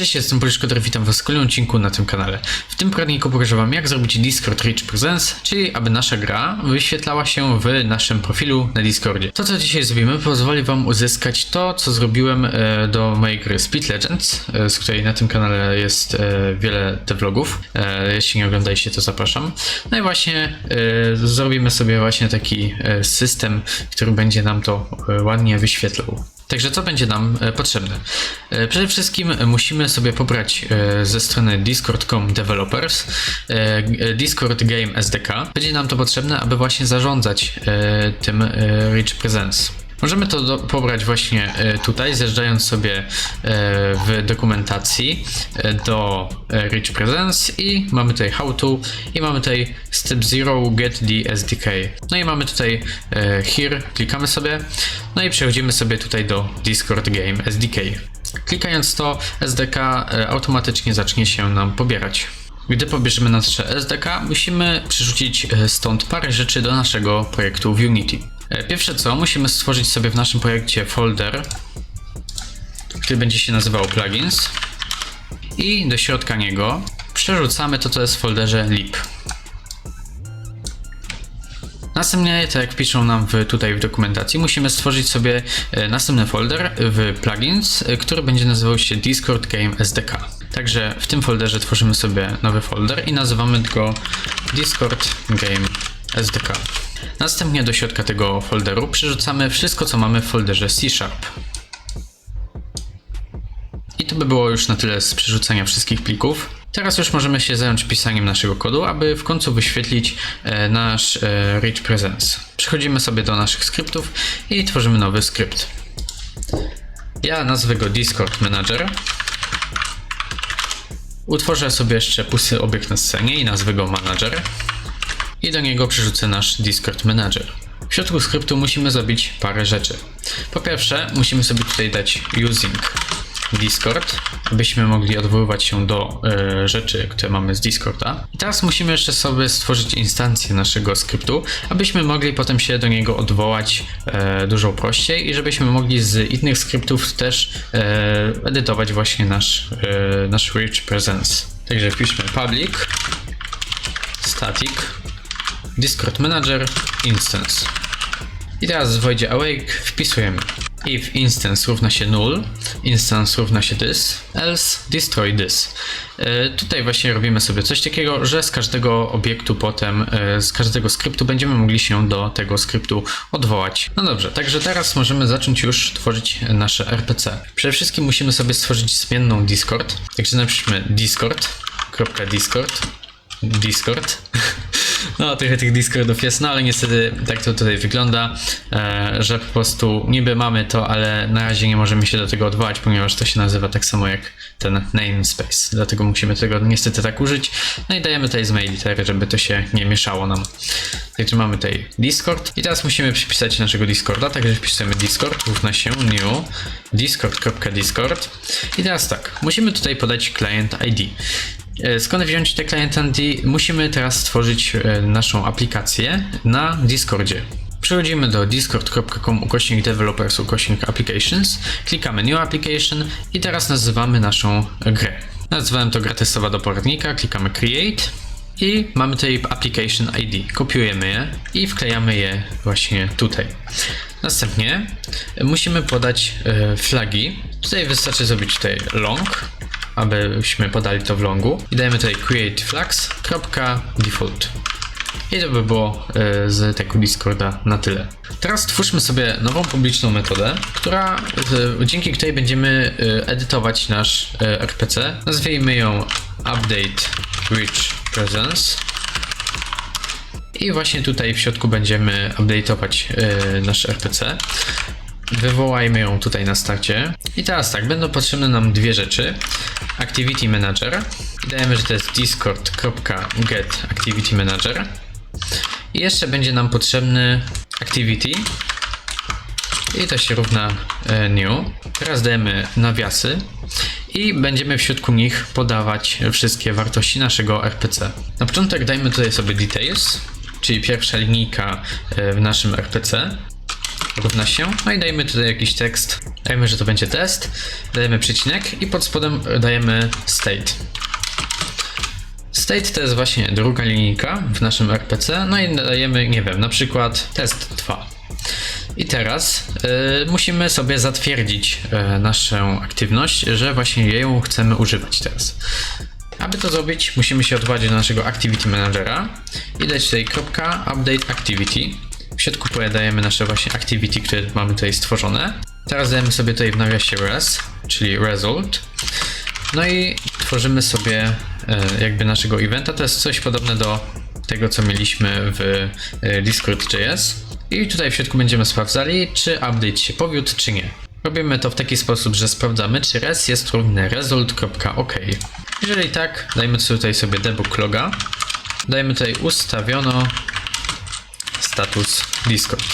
Cześć, jestem Poliszkoder, witam was w kolejnym odcinku na tym kanale. W tym poradniku pokażę wam jak zrobić Discord Rich Presence, czyli aby nasza gra wyświetlała się w naszym profilu na Discordzie. To co dzisiaj zrobimy pozwoli wam uzyskać to co zrobiłem e, do mojej gry Speed Legends, e, z której na tym kanale jest e, wiele devlogów. Jeśli nie oglądaliście to zapraszam. No i właśnie zrobimy sobie właśnie taki system, który będzie nam to ładnie wyświetlał. Także co będzie nam e, potrzebne? E, Przede wszystkim musimy sobie pobrać e, ze strony discord.com developers Discord Game SDK. Będzie nam to potrzebne, aby właśnie zarządzać tym Rich Presence. Możemy to do, pobrać właśnie e, tutaj, zjeżdżając sobie e, w dokumentacji e, do Rich Presence i mamy tutaj How to i mamy tutaj Step 0 Get the SDK. No i mamy tutaj Here, klikamy sobie, no i przechodzimy sobie tutaj do Discord Game SDK. Klikając to, SDK automatycznie zacznie się nam pobierać. Gdy pobierzemy nasze SDK, musimy przerzucić e, stąd parę rzeczy do naszego projektu w Unity. E, Pierwsze co, musimy stworzyć sobie w naszym projekcie folder, który będzie się nazywał plugins i do środka niego przerzucamy to, co jest w folderze lib. Następnie, tak jak piszą nam w, tutaj w dokumentacji, musimy stworzyć sobie e, następny folder w plugins, który będzie nazywał się Discord Game SDK. Także w tym folderze tworzymy sobie nowy folder i nazywamy go Discord Game SDK. Następnie do środka tego folderu przerzucamy wszystko, co mamy w folderze C Sharp. I to by było już na tyle z przerzucania wszystkich plików. Teraz już możemy się zająć pisaniem naszego kodu, aby w końcu wyświetlić e, nasz e, Rich Presence. Przechodzimy sobie do naszych skryptów i tworzymy nowy skrypt. Ja nazwę go Discord Manager. Utworzę sobie jeszcze pusty obiekt na scenie i nazwę go Manager. I do niego przerzucę nasz Discord Manager. W środku skryptu musimy zrobić parę rzeczy. Po pierwsze, musimy sobie tutaj dać using Discord, abyśmy mogli odwoływać się do e, rzeczy, które mamy z Discorda. I teraz musimy jeszcze sobie stworzyć instancję naszego skryptu, abyśmy mogli potem się do niego odwołać e, dużo prościej i żebyśmy mogli z innych skryptów też e, edytować właśnie nasz, nasz Rich Presence. Także wpiszmy public static Discord Manager Instance. I teraz w voidzie awake wpisujemy if instance równa się null, instance równa się this, else destroy this. E, tutaj właśnie robimy sobie coś takiego, że z każdego obiektu potem, e, z każdego skryptu będziemy mogli się do tego skryptu odwołać. No dobrze, także teraz możemy zacząć już tworzyć nasze RPC. Przede wszystkim musimy sobie stworzyć zmienną Discord. Także napiszmy discord.discord Discord. No, trochę tych Discordów jest, no ale niestety tak to tutaj wygląda, e, że po prostu niby mamy to, ale na razie nie możemy się do tego odwołać, ponieważ to się nazywa tak samo jak ten namespace. Dlatego musimy tego niestety tak użyć. No i dajemy tutaj z mail litery, żeby to się nie mieszało nam. Także mamy tutaj Discord i teraz musimy przypisać naszego Discorda, także wpisujemy Discord równa się new discord.discord i teraz tak, musimy tutaj podać client ID. E, Skąd wziąć te client ID? Musimy teraz stworzyć e, naszą aplikację na Discordzie. Przechodzimy do discord.com ukośnik developers ukośnik applications, klikamy new application i teraz nazywamy naszą grę. Nazwałem to gra testowa do poradnika, klikamy create i mamy tutaj application ID. Kopiujemy je i wklejamy je właśnie tutaj. Następnie musimy podać e, flagi. Tutaj wystarczy zrobić tutaj long, abyśmy podali to w longu. I dajemy tutaj create flags.default. I to by było e, z tego Discorda na tyle. Teraz twórzmy sobie nową publiczną metodę, która, e, dzięki której będziemy e, edytować nasz RPC. Nazwijmy ją update rich presence. I właśnie tutaj w środku będziemy update'ować nasz RPC. Wywołajmy ją tutaj na starcie. I teraz tak, będą potrzebne nam dwie rzeczy. Activity Manager. Dajemy, że to jest discord.get Activity Manager. I jeszcze będzie nam potrzebny Activity. I to się równa e, new. Teraz dajemy nawiasy i będziemy w środku nich podawać wszystkie wartości naszego RPC. Na początek dajmy tutaj sobie details, czyli pierwsza linijka e, w naszym RPC. Równa się, no i dajemy tutaj jakiś tekst, dajemy, że to będzie test, dajemy przecinek i pod spodem dajemy state. State to jest właśnie druga linijka w naszym RPC, no i dajemy, nie wiem, na przykład test 2. I teraz y, musimy sobie zatwierdzić y, naszą aktywność, że właśnie ją chcemy używać teraz. Aby to zrobić, musimy się odwołać do naszego Activity Managera i dać tutaj kropka update activity. W środku podajemy nasze właśnie activity, które mamy tutaj stworzone. Teraz dajemy sobie tutaj w nawiasie res, czyli result. No i tworzymy sobie e, jakby naszego eventa. To jest coś podobne do tego, co mieliśmy w e, Discord.js. I tutaj w środku będziemy sprawdzali, czy update się powiódł, czy nie. Robimy to w taki sposób, że sprawdzamy, czy res jest równy result.ok. Jeżeli tak, dajmy tutaj sobie debug loga. Dajmy tutaj ustawiono status Discord.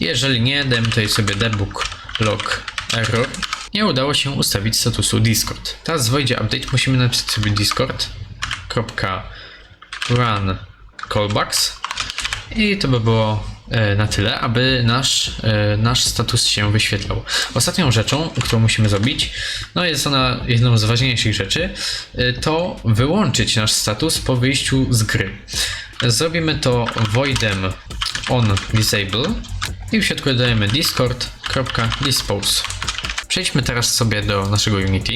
Jeżeli nie, dajmy tutaj sobie debug log error. Nie udało się ustawić statusu Discord. Teraz w Voidzie update musimy napisać sobie discord.run callbacks i to by było e, na tyle, aby nasz, e, nasz status się wyświetlał. Ostatnią rzeczą, którą musimy zrobić, no jest ona jedną z ważniejszych rzeczy, e, to wyłączyć nasz status po wyjściu z gry. Zrobimy to voidem on disable i w środku dodajemy discord.dispose. Przejdźmy teraz sobie do naszego Unity.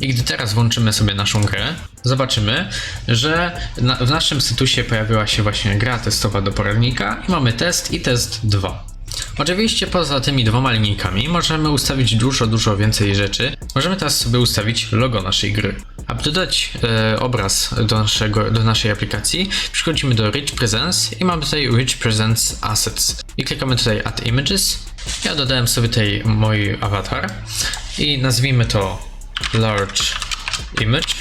I gdy teraz włączymy sobie naszą grę, zobaczymy, że na, w naszym statusie pojawiła się właśnie gra testowa do poradnika i mamy test i test 2. Oczywiście poza tymi dwoma linijkami możemy ustawić dużo, dużo więcej rzeczy. Możemy teraz sobie ustawić logo naszej gry. Aby dodać e, obraz do, naszego, do naszej aplikacji, przychodzimy do Rich Presence i mamy tutaj Rich Presence Assets. I klikamy tutaj Add Images. Ja dodałem sobie tutaj mój awatar i nazwijmy to Large Image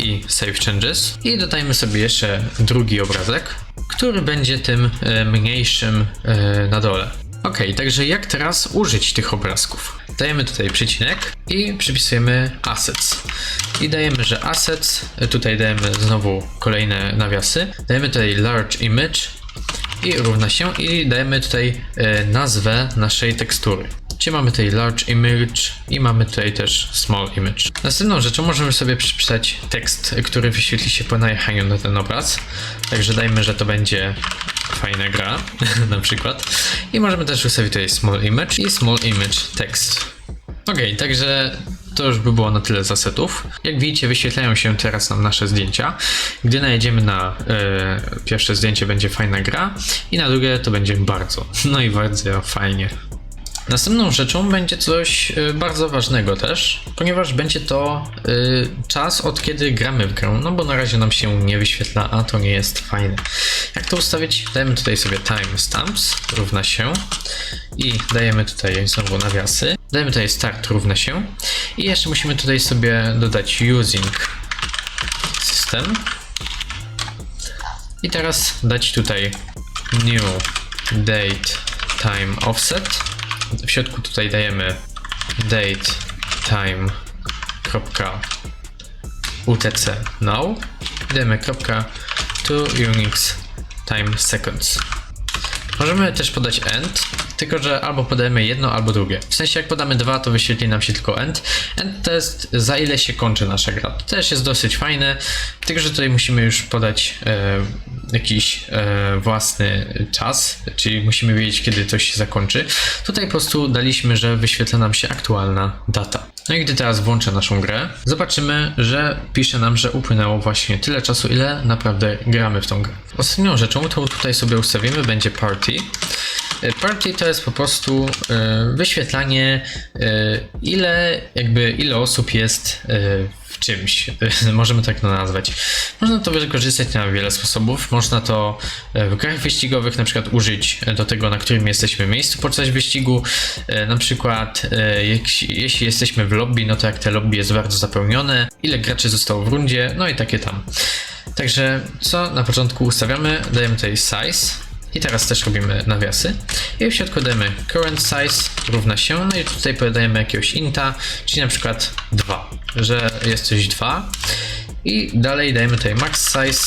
i Save Changes i dodajmy sobie jeszcze drugi obrazek, który będzie tym e, mniejszym e, na dole. Ok, także jak teraz użyć tych obrazków? Dajemy tutaj przecinek i przypisujemy assets. I dajemy, że assets, e, tutaj dajemy znowu kolejne nawiasy. Dajemy tutaj large image i równa się i dajemy tutaj nazwę naszej tekstury. Gdzie mamy tutaj large image i mamy tutaj też small image. Następną rzeczą możemy sobie przypisać tekst, który wyświetli się po najechaniu na ten obraz. Także dajmy, że to będzie fajna gra, na przykład. I możemy też ustawić tutaj small image i small image text. Ok, także to już by było na tyle z asetów. Jak widzicie, wyświetlają się teraz nam nasze zdjęcia. Gdy najedziemy na e, pierwsze zdjęcie, będzie fajna gra, i na drugie to będzie bardzo, no i bardzo fajnie. Następną rzeczą będzie coś y, bardzo ważnego też, ponieważ będzie to y, czas od kiedy gramy w grę, no bo na razie nam się nie wyświetla, a to nie jest fajne. Jak to ustawić? Dajemy tutaj sobie timestamps równa się i dajemy tutaj znowu nawiasy. Dajemy tutaj start równa się i jeszcze musimy tutaj sobie dodać using system i teraz dać tutaj new date time offset w środku tutaj dajemy date time utc now. Dajemy kropka to unix time seconds. Możemy też podać end, tylko że albo podajemy jedno, albo drugie. W sensie jak podamy dwa, to wyświetli nam się tylko end. End to jest za ile się kończy nasza gra. To też jest dosyć fajne, tylko że tutaj musimy już podać e, jakiś e, własny czas, czyli musimy wiedzieć kiedy coś się zakończy. Tutaj po prostu daliśmy, że wyświetla nam się aktualna data. No i gdy teraz włączę naszą grę, zobaczymy, że pisze nam, że upłynęło właśnie tyle czasu, ile naprawdę gramy w tą grę. Ostatnią rzeczą, którą tutaj sobie ustawimy, będzie party. E, Party to jest po prostu e, wyświetlanie, e, ile, jakby, ile osób jest w czymś. Możemy tak to nazwać. Można to wykorzystać na wiele sposobów. Można to w grach wyścigowych na przykład użyć do tego, na którym jesteśmy miejscu podczas wyścigu. Na przykład, jeśli jesteśmy w lobby, no to jak te lobby jest bardzo zapełnione, ile graczy zostało w rundzie, no i takie tam. Także co na początku ustawiamy, dajemy tutaj size i teraz też robimy nawiasy. I w środku dajemy current size równa się, no i tutaj podajemy jakiegoś inta, czyli na przykład 2, że jest coś 2 i dalej dajemy tutaj max size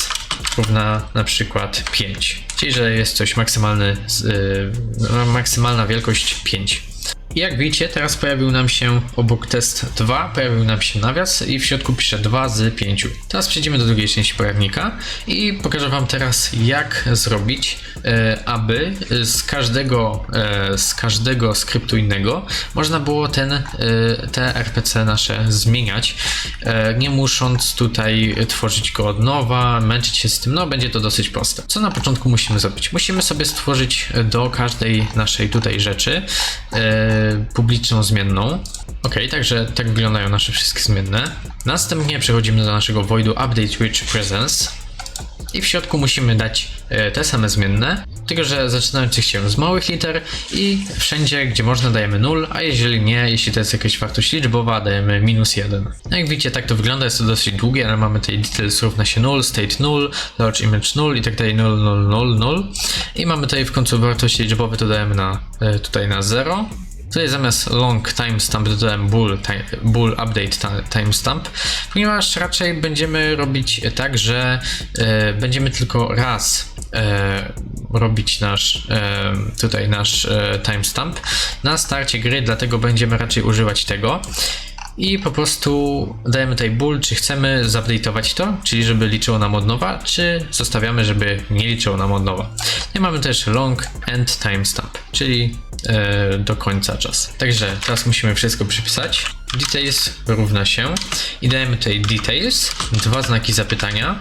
równa na przykład 5, czyli że jest coś maksymalny, y, no, maksymalna wielkość 5. Jak widzicie, teraz pojawił nam się obok test 2, pojawił nam się nawias i w środku pisze 2 z 5. Teraz przejdziemy do drugiej części pojawnika i pokażę Wam teraz jak zrobić, e, aby z każdego, e, z każdego skryptu innego można było ten, e, te RPC nasze zmieniać, nie musząc tutaj tworzyć go od nowa, męczyć się z tym, no będzie to dosyć proste. Co na początku musimy zrobić? Musimy sobie stworzyć do każdej naszej tutaj rzeczy publiczną zmienną. Ok, także tak wyglądają nasze wszystkie zmienne. Następnie przechodzimy do naszego voidu update which presence. I w środku musimy dać e, te same zmienne, tylko że zaczynających się z małych liter i wszędzie, gdzie można dajemy 0, a jeżeli nie, jeśli to jest jakaś wartość liczbowa, dajemy minus 1. No jak widzicie, tak to wygląda, jest to dosyć długie, ale mamy tutaj details równa się 0, state 0, large image 0 i tak dalej 0, 0, 0, 0. I mamy tutaj w końcu wartości liczbowe, to dajemy na, e, tutaj na 0. Tutaj zamiast long timestamp dodałem bool, ti- bool update ti- timestamp, ponieważ raczej będziemy robić tak, że e, będziemy tylko raz e, robić nasz e, tutaj nasz timestamp na starcie gry, dlatego będziemy raczej używać tego. I po prostu dajemy tutaj bool, czy chcemy zupdate'ować to, czyli żeby liczyło nam od nowa, czy zostawiamy, żeby nie liczyło nam od nowa. I mamy też long end timestamp, czyli do końca czas. Także teraz musimy wszystko przypisać. Details równa się i dajemy tutaj details, dwa znaki zapytania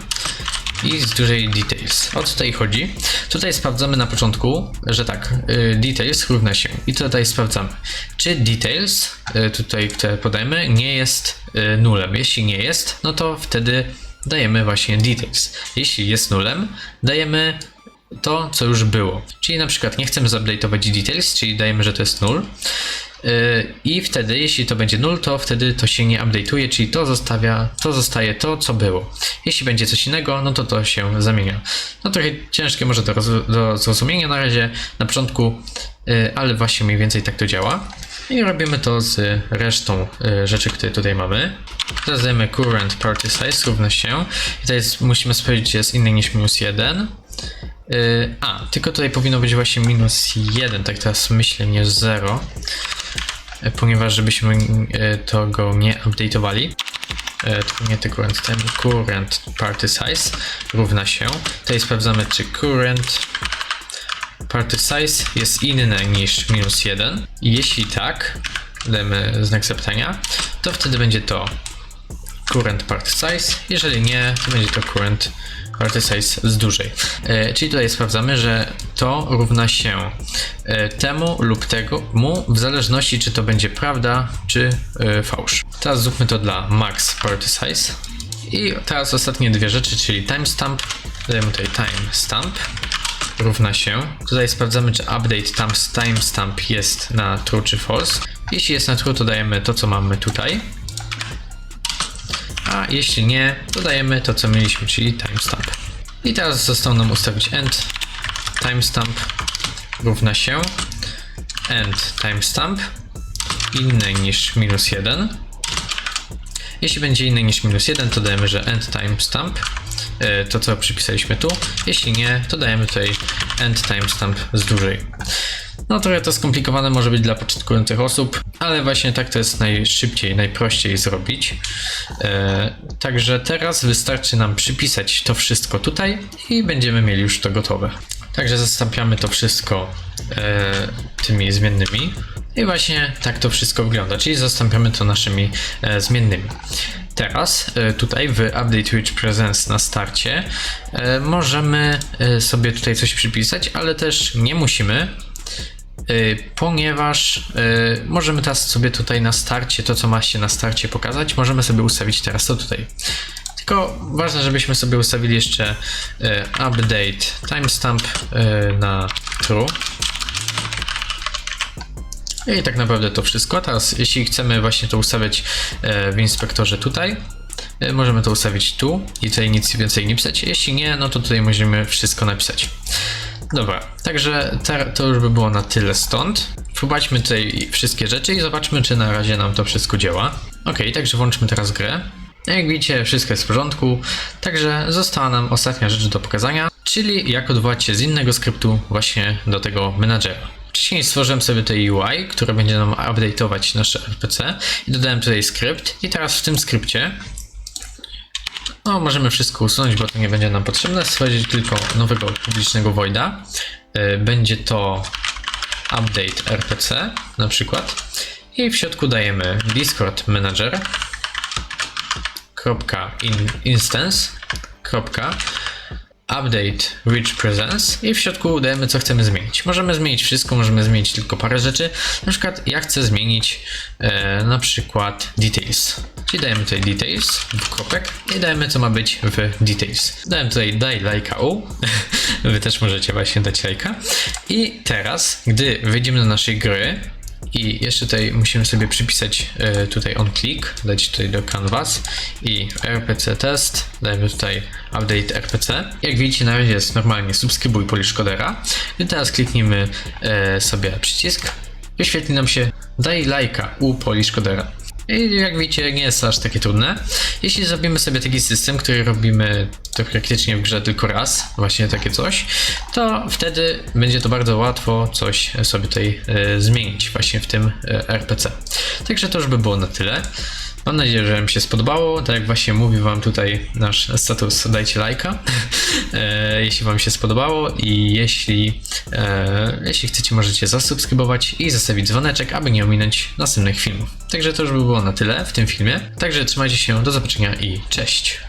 i z dużej details. O co tutaj chodzi? Tutaj sprawdzamy na początku, że tak, y, details równa się i tutaj sprawdzamy, czy details, y, tutaj które podajemy, nie jest nulem. Jeśli nie jest, no to wtedy dajemy właśnie details. Jeśli jest nulem, dajemy to, co już było. Czyli na przykład nie chcemy zupdate'ować details, czyli dajemy, że to jest null. Yy, I wtedy, jeśli to będzie 0, to wtedy to się nie update'uje, czyli to zostawia, to zostaje to, co było. Jeśli będzie coś innego, no to to się zamienia. No trochę ciężkie może do, do zrozumienia na razie, na początku, yy, ale właśnie mniej więcej tak to działa. I robimy to z resztą yy, rzeczy, które tutaj mamy. Teraz dajemy current party size równa się. I to jest, musimy sprawdzić, czy jest inny niż minus 1. Yy, a, tylko tutaj powinno być właśnie minus 1, tak teraz myślę, nie 0 e, ponieważ żebyśmy e, to go nie update'owali. Tylko nie tylko current time, current party size równa się. Tutaj sprawdzamy, czy current party size jest inny niż minus 1. I jeśli tak, dajemy znak zapytania, to wtedy będzie to current party size. Jeżeli nie, to będzie to current party size z dużej. E, czyli tutaj sprawdzamy, że to równa się e, temu lub tego mu w zależności czy to będzie prawda czy e, fałsz. Teraz zróbmy to dla max party size. I teraz ostatnie dwie rzeczy, czyli timestamp. Dajemy tutaj timestamp równa się. Tutaj sprawdzamy, czy update tam timestamp jest na true czy false. Jeśli jest na true, to dajemy to, co mamy tutaj. A jeśli nie, dodajemy to, co mieliśmy, czyli timestamp. I teraz zostało nam ustawić end timestamp równa się end timestamp inny niż minus 1. Jeśli będzie inny niż minus 1, to dajemy, że end timestamp e, to, co przypisaliśmy tu. Jeśli nie, to dajemy tutaj end timestamp z dużej. No trochę to skomplikowane może być dla początkujących osób, ale właśnie tak to jest najszybciej, najprościej zrobić. E, także teraz wystarczy nam przypisać to wszystko tutaj i będziemy mieli już to gotowe. Także zastąpiamy to wszystko e, tymi zmiennymi. I właśnie tak to wszystko wygląda, czyli zastąpiamy to naszymi e, zmiennymi. Teraz e, tutaj w Update Which Presence na starcie e, możemy e, sobie tutaj coś przypisać, ale też nie musimy, ponieważ y, możemy teraz sobie tutaj na starcie, to co ma się na starcie pokazać, możemy sobie ustawić teraz to tutaj. Tylko ważne, żebyśmy sobie ustawili jeszcze y, update timestamp y, na true. I tak naprawdę to wszystko. Teraz, jeśli chcemy właśnie to ustawiać w inspektorze tutaj, możemy to ustawić tu i tutaj nic więcej nie pisać. Jeśli nie, no to tutaj możemy wszystko napisać. Dobra, także to już by było na tyle stąd. Wprowadźmy tutaj wszystkie rzeczy i zobaczmy, czy na razie nam to wszystko działa. Ok, także włączmy teraz grę. Jak widzicie, wszystko jest w porządku, także została nam ostatnia rzecz do pokazania. czyli jak odwołać się z innego skryptu właśnie do tego menadżera. Wcześniej stworzyłem sobie tutaj UI, które będzie nam update'ować nasze RPC i dodałem tutaj skrypt i teraz w tym skrypcie no, możemy wszystko usunąć, bo to nie będzie nam potrzebne. Stworzyć tylko nowego publicznego voida. Y, Będzie to update RPC na przykład. I w środku dajemy Discord Manager instance update reach presence i w środku dajemy co chcemy zmienić. Możemy zmienić wszystko, możemy zmienić tylko parę rzeczy. Na przykład ja chcę zmienić e, na przykład details. Czyli dajemy tutaj details, kropek i dajemy co ma być w details. Dałem tutaj daj lajka u. Wy też możecie właśnie dać lajka. I teraz, gdy wejdziemy do naszej gry, i jeszcze tutaj musimy sobie przypisać e, tutaj on click, dać tutaj do canvas i rpc test, dajemy tutaj update rpc. Jak widzicie na razie jest normalnie subskrybuj Polish Codera. I teraz kliknijmy e, sobie przycisk, wyświetli nam się daj lajka u Polish Codera. I jak widzicie, nie jest to aż takie trudne. Jeśli zrobimy sobie taki system, który robimy to praktycznie w grze tylko raz, właśnie takie coś, to wtedy będzie to bardzo łatwo coś sobie tutaj e, zmienić właśnie w tym e, RPC. Także to już by było na tyle. Mam nadzieję, że Wam się spodobało. Tak jak właśnie mówił Wam tutaj nasz status, dajcie lajka, e, jeśli Wam się spodobało i jeśli, e, jeśli chcecie, możecie zasubskrybować i zostawić dzwoneczek, aby nie ominąć następnych filmów. Także to już by było na tyle w tym filmie. Także trzymajcie się, do zobaczenia i cześć.